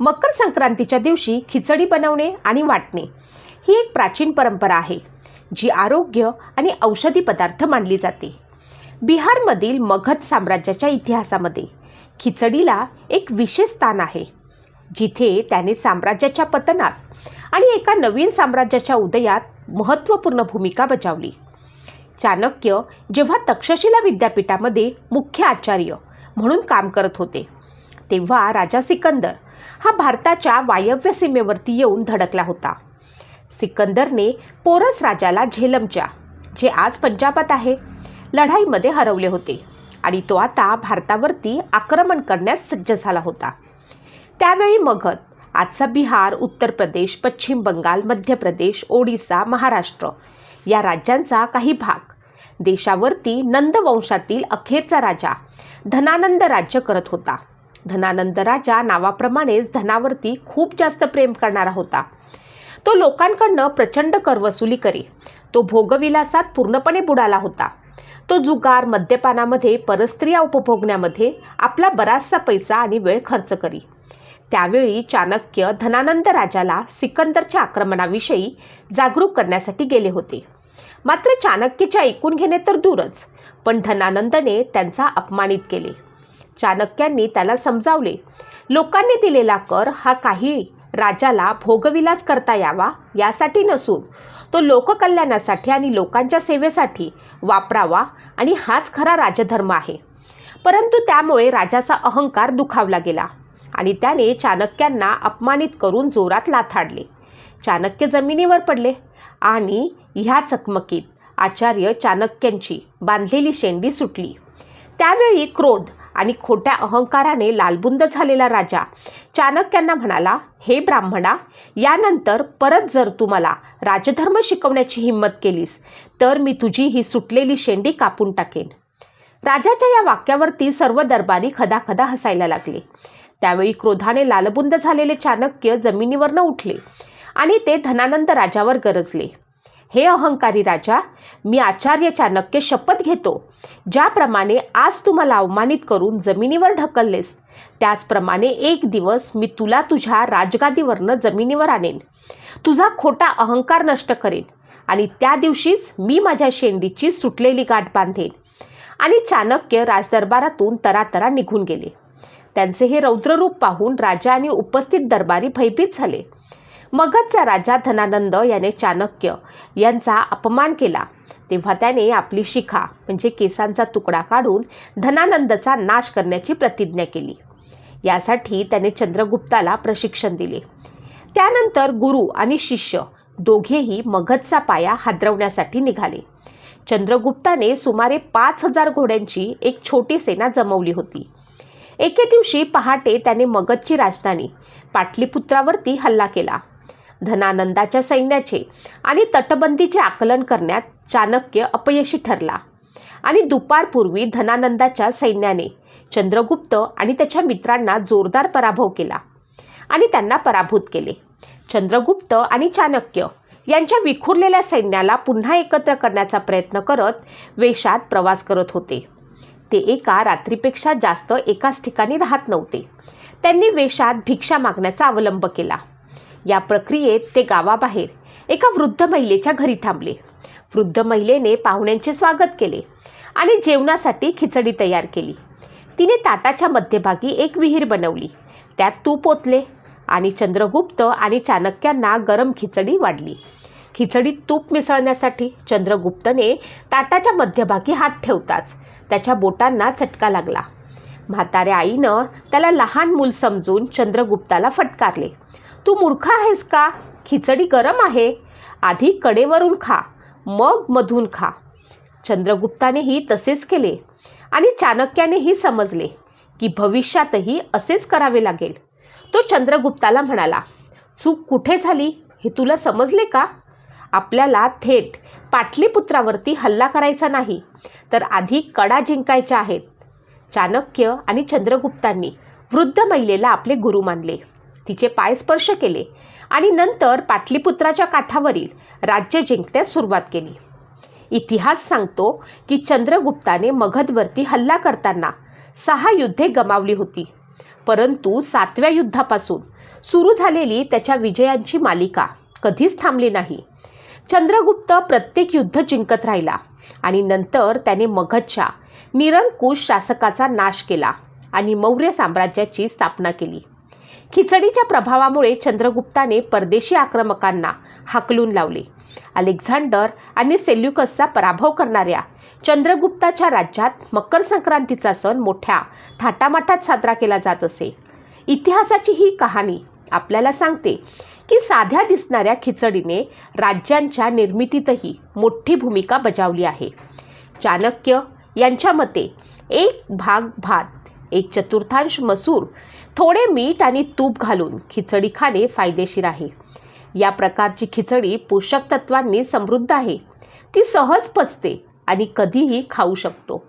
मकर संक्रांतीच्या दिवशी खिचडी बनवणे आणि वाटणे. ही एक प्राचीन परंपरा आहे जी आरोग्य आणि औषधी पदार्थ मानली जाते. बिहारमधील मगध साम्राज्याच्या इतिहासामध्ये खिचडीला एक विशेष स्थान आहे जिथे त्याने साम्राज्याच्या पतनात आणि एका नवीन साम्राज्याच्या उदयात महत्त्वपूर्ण भूमिका बजावली. चाणक्य जेव्हा तक्षशिला विद्यापीठामध्ये मुख्य आचार्य म्हणून काम करत होते तेव्हा राजा सिकंदर हा भारताच्या वायव्य सीमेवरती येऊन धडकला होता. सिकंदरने पोरस राजाला झेलमच्या जे आज पंजाबात आहे लढाईमध्ये हरवले होते आणि तो आता भारतावरती आक्रमण करण्यास सज्ज झाला होता. त्यावेळी मगध आजचा बिहार उत्तर प्रदेश पश्चिम बंगाल मध्य प्रदेश ओडिसा महाराष्ट्र या राज्यांचा काही भाग देशावरती नंद वंशातील अखेरचा राजा धनानंद राज्य करत होता. धनानंद राजा नावाप्रमाणेच धनावरती खूप जास्त प्रेम करणारा होता. तो लोकांकडनं प्रचंड कर वसुली करी. तो भोगविलासात पूर्णपणे बुडाला होता. तो जुगार मद्यपानामध्ये परस्त्रिया उपभोगण्यामध्ये आपला बराचसा पैसा आणि वेळ खर्च करी. त्यावेळी चाणक्य धनानंद राजाला सिकंदरच्या आक्रमणाविषयी जागरूक करण्यासाठी गेले होते. मात्र चाणक्यचे ऐकून घेणे तर दूरच पण धनानंदने त्यांचा अपमानित केले. चाणक्यांनी त्याला समजावले. लोकांनी दिलेला कर हा काही राजाला भोगविलास करता यावा यासाठी नसून तो लोककल्याणासाठी आणि लोकांच्या सेवेसाठी वापरावा आणि हाच खरा राजधर्म आहे. परंतु त्यामुळे राजाचा अहंकार दुखावला गेला आणि त्याने चाणक्यांना अपमानित करून जोरात लाथाडले. चाणक्य जमिनीवर पडले आणि ह्या चकमकीत आचार्य चाणक्यांची बांधलेली शेंडी सुटली. त्यावेळी क्रोध आणि खोट्या अहंकाराने लालबुंद झालेला राजा. चाणक्यांना म्हणाला हे ब्राह्मणा यानंतर परत जर तू मला राजधर्म शिकवण्याची हिंमत केलीस तर मी तुझी ही सुटलेली शेंडी कापून टाकेन. राजाच्या या वाक्यावरती सर्व दरबारी खदाखदा हसायला लागले. त्यावेळी क्रोधाने लालबुंद झालेले चाणक्य जमिनीवरनं उठले आणि ते धनानंद राजावर गरजले. हे अहंकारी राजा मी आचार्य चाणक्य शपथ घेतो. ज्याप्रमाणे आज तू मला अवमानित करून जमिनीवर ढकललेस त्याचप्रमाणे एक दिवस मी तुला तुझ्या राजगादीवरनं जमिनीवर आणेन. तुझा खोटा अहंकार नष्ट करेन आणि त्या दिवशीच मी माझ्या शेंडीची सुटलेली गाठ बांधेन. आणि चाणक्य राजदरबारातून तरातरा निघून गेले. त्यांचे हे रौद्ररूप पाहून राजा आणि उपस्थित दरबारी भयभीत झाले. मगधचा राजा धनानंद याने चाणक्य यांचा अपमान केला. तेव्हा त्याने आपली शिखा म्हणजे केसांचा तुकडा काढून धनानंदचा नाश करण्याची प्रतिज्ञा केली. यासाठी त्याने चंद्रगुप्ताला प्रशिक्षण दिले. त्यानंतर गुरु आणि शिष्य दोघेही मगधचा पाया हादरवण्यासाठी निघाले. चंद्रगुप्ताने सुमारे पाच हजार घोड्यांची एक छोटी सेना जमवली होती. एके दिवशी पहाटे त्याने मगधची राजधानी पाटलीपुत्रावरती हल्ला केला. धनानंदाच्या सैन्याचे आणि तटबंदीचे आकलन करण्यात चाणक्य अपयशी ठरला. आणि दुपारपूर्वी धनानंदाच्या सैन्याने चंद्रगुप्त आणि त्याच्या मित्रांना जोरदार पराभव केला आणि त्यांना पराभूत केले. चंद्रगुप्त आणि चाणक्य यांच्या विखुरलेल्या सैन्याला पुन्हा एकत्र करण्याचा प्रयत्न करत वेशात प्रवास करत होते. ते एका रात्रीपेक्षा जास्त एकाच ठिकाणी राहत नव्हते. त्यांनी वेशात भिक्षा मागण्याचा अवलंब केला. या प्रक्रियेत ते गावाबाहेर एका वृद्ध महिलेच्या घरी थांबले. वृद्ध महिलेने पाहुण्यांचे स्वागत केले आणि जेवणासाठी खिचडी तयार केली. तिने ताटाच्या मध्यभागी एक विहीर बनवली. त्यात तूप ओतले आणि चंद्रगुप्त आणि चाणक्यांना गरम खिचडी वाढली. खिचडीत तूप मिसळण्यासाठी चंद्रगुप्तने ताटाच्या मध्यभागी हात ठेवताच त्याच्या बोटांना चटका लागला. म्हाताऱ्या आईनं त्याला लहान मूल समजून चंद्रगुप्ताला फटकारले. तू मूर्ख आहेस का? खिचडी गरम आहे. आधी कडेवरून खा मग मधून खा. चंद्रगुप्तानेही तसेच केले आणि चाणक्यानेही समजले की भविष्यातही असेच करावे लागेल. तो चंद्रगुप्ताला म्हणाला चूक कुठे झाली? हे तुला समजले का? आपल्याला थेट पाटलीपुत्रावरती हल्ला करायचा नाही तर आधी कडा जिंकायच्या आहेत. चाणक्य आणि चंद्रगुप्तांनी वृद्ध महिलेला आपले गुरु मानले. तिचे पाय स्पर्श केले आणि नंतर पाटलीपुत्राच्या काठावरील राज्य जिंकण्यास सुरुवात केली. इतिहास सांगतो की चंद्रगुप्ताने मगधवरती हल्ला करताना सहा युद्धे गमावली होती. परंतु सातव्या युद्धापासून सुरू झालेली त्याच्या विजयांची मालिका कधीच थांबली नाही. चंद्रगुप्त प्रत्येक युद्ध जिंकत राहिला आणि नंतर त्याने मगधच्या निरंकुश शासकाचा नाश केला आणि मौर्य साम्राज्याची स्थापना केली. खिचडीच्या प्रभावामुळे चंद्रगुप्ताने परदेशी आक्रमकांना हाकलून लावले. अलेक्झांडर आणि सेल्युकसचा पराभव करणाऱ्या चंद्रगुप्ताच्या राज्यात मकर संक्रांतीचा सण मोठ्या थाटामाटात साजरा केला जात असे. इतिहासाची ही कहाणी आपल्याला सांगते की साध्या दिसणाऱ्या खिचडीने राज्यांच्या निर्मितीतही मोठी भूमिका बजावली आहे. चाणक्य यांच्या मते एक भाग भात एक चतुर्थांश मसूर थोडे मीठ आणि तूप घालून खिचडी खाणे फायदेशीर आहे. या प्रकारची खिचडी पोषक तत्वांनी समृद्ध आहे. ती सहज पचते आणि कधीही खाऊ शकतो.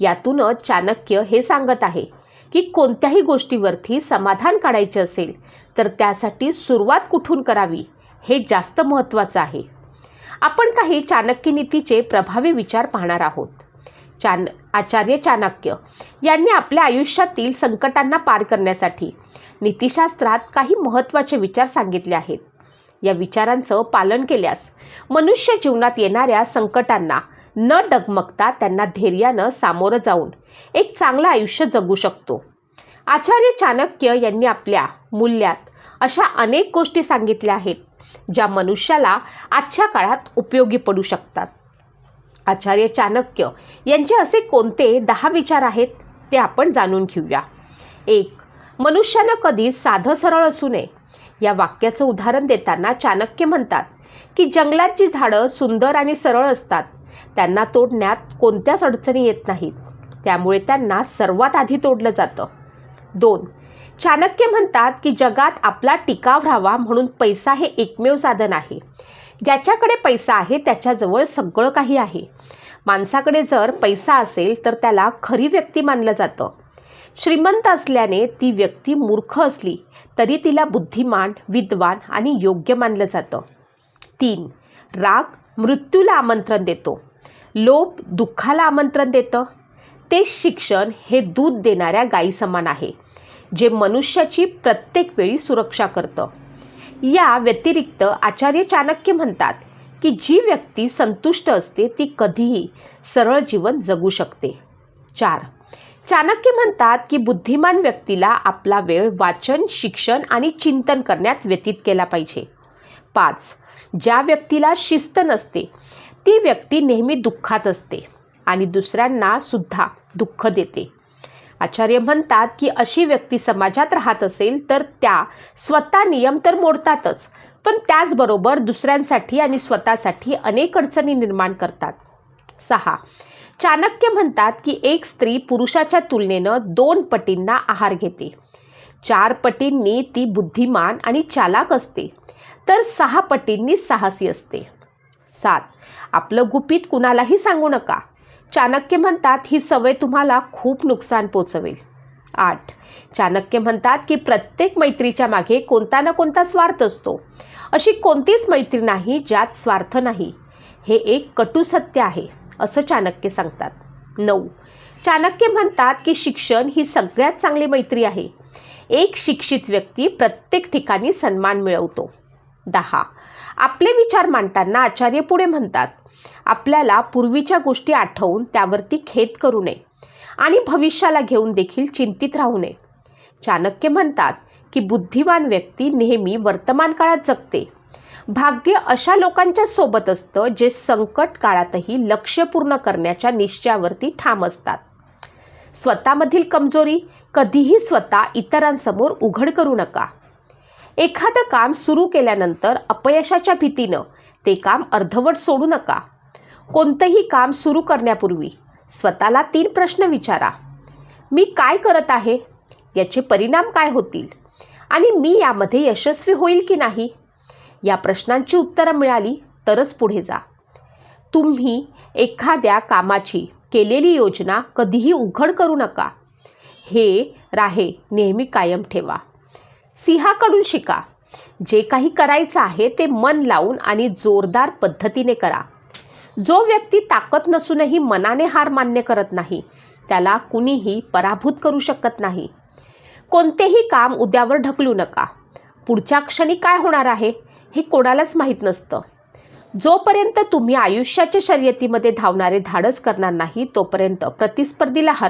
यातूनच चाणक्य हे सांगत आहे की कोणत्याही गोष्टीवरती समाधान काढायचे असेल तर त्यासाठी सुरुवात कुठून करावी हे जास्त महत्त्वाचं आहे. आपण काही चाणक्य नीतीचे प्रभावी विचार पाहणार आहोत. चान आचार्य चाणक्य यांनी आपल्या आयुष्यातील संकटांना पार करण्यासाठी नीतिशास्त्रात काही महत्त्वाचे विचार सांगितले आहेत. या विचारांचं पालन केल्यास मनुष्य जीवनात येणाऱ्या संकटांना न डगमगता त्यांना धैर्यानं सामोरं जाऊन एक चांगलं आयुष्य जगू शकतो. आचार्य चाणक्य यांनी आपल्या मूल्यात अशा अनेक गोष्टी सांगितल्या आहेत ज्या मनुष्याला आजच्या काळात उपयोगी पडू शकतात. आचार्य चाणक्य यांचे असे कोणते दहा विचार आहेत ते आपण जाणून घेऊया. एक मनुष्यानं कधी साधं सरळ असू नये. या वाक्याचं उदाहरण देताना चाणक्य म्हणतात की जंगलात जी झाडं सुंदर आणि सरळ असतात त्यांना तोडण्यात कोणत्याच अडचणी येत नाहीत. त्यामुळे त्यांना सर्वात आधी तोडलं जातं. दोन चाणक्य म्हणतात की जगात आपला टिकाव राहावा म्हणून पैसा हे एकमेव साधन आहे. ज्याच्याकडे पैसा आहे त्याच्याजवळ सगळं काही आहे. माणसाकडे जर पैसा असेल तर त्याला खरी व्यक्ती मानलं जातं. श्रीमंत असल्याने ती व्यक्ती मूर्ख असली तरी तिला बुद्धिमान विद्वान आणि योग्य मानलं जातं. तीन राग मृत्यूला आमंत्रण देतो. लोभ दुःखाला आमंत्रण देतं. ते शिक्षण हे दूध देणाऱ्या गायी समान आहे जे मनुष्याची प्रत्येक वेळी सुरक्षा करतं. या व्यतिरिक्त आचार्य चाणक्य म्हणतात की जी व्यक्ती संतुष्ट असते ती कधीही सरळ जीवन जगू शकते. चार. चाणक्य म्हणतात की बुद्धिमान व्यक्तीला आपला वेळ वाचन शिक्षण आणि चिंतन करण्यात व्यतीत केला पाहिजे. पाच. ज्या व्यक्तीला शिस्त नसते ती व्यक्ती नेहमी दुःखात असते आणि दुसऱ्यांना सुद्धा दुःख देते. आचार्य म्हणतात की अशी व्यक्ती समाजात राहत असेल तर त्या स्वतः नियम तर मोडतातच पण त्याचबरोबर दुसऱ्यांसाठी आणि स्वतःसाठी अनेक अडचणी निर्माण करतात. सहा. चाणक्य म्हणतात की एक स्त्री पुरुषाच्या तुलनेनं दोन पटींना आहार घेते. चार पटींनी ती बुद्धिमान आणि चालाक असते तर सहा पटींनी साहसी असते. सात. आपलं गुपित कुणालाही सांगू नका. चाणक्य म्हणतात ही सवय तुम्हाला खूप नुकसान पोचवेल. आठ. चाणक्य म्हणतात की प्रत्येक मैत्रीच्या मागे कोणता ना कोणता स्वार्थ असतो. अशी कोणतीच मैत्री नाही ज्यात स्वार्थ नाही. हे एक कटू सत्य आहे असं चाणक्य सांगतात. नऊ. चाणक्य म्हणतात की शिक्षण ही सगळ्यात चांगली मैत्री आहे. एक शिक्षित व्यक्ती प्रत्येक ठिकाणी सन्मान मिळवतो. दहा. आपले विचार मांडताना आचार्य पुढे म्हणतात आपल्याला पूर्वीच्या गोष्टी आठवून त्यावरती खेद करू नये आणि भविष्याला घेऊन देखील चिंतित राहू नये. चाणक्य म्हणतात की बुद्धिमान व्यक्ती नेहमी वर्तमान काळात जगते. भाग्य अशा लोकांच्या सोबत असतं जे संकट काळातही लक्ष्य पूर्ण करण्याच्या निश्चयावरती ठाम असतात. स्वतःमधील कमजोरी कधीही स्वतः इतरांसमोर उघड करू नका. एखादं काम सुरू केल्यानंतर अपयशाच्या भीतीनं ते काम अर्धवट सोडू नका. कोणतंही काम सुरू करण्यापूर्वी स्वतःला तीन प्रश्न विचारा. मी काय करत आहे? याचे परिणाम काय होतील? आणि मी यामध्ये यशस्वी होईल की नाही? या प्रश्नांची उत्तरं मिळाली तरच पुढे जा. तुम्ही एखाद्या कामाची केलेली योजना कधीही उघड करू नका. हे राहे नेहमी कायम ठेवा. सिंहाकडून शिका. जे काही करायचं आहे ते मन लावून आणि जोरदार पद्धतीने करा. जो व्यक्ती ताकद नसूनही मनाने हार मान्य करत नाही त्याला कुणीही पराभूत करू शकत नाही. कोणतेही काम उद्यावर ढकलू नका. पुढच्या क्षणी काय होणार आहे हे कोणालाच माहीत नसतं. जोपर्यंत तुम्ही आयुष्याच्या शर्यतीमध्ये धावणारे धाडस करणार नाही तोपर्यंत प्रतिस्पर्धीला हरव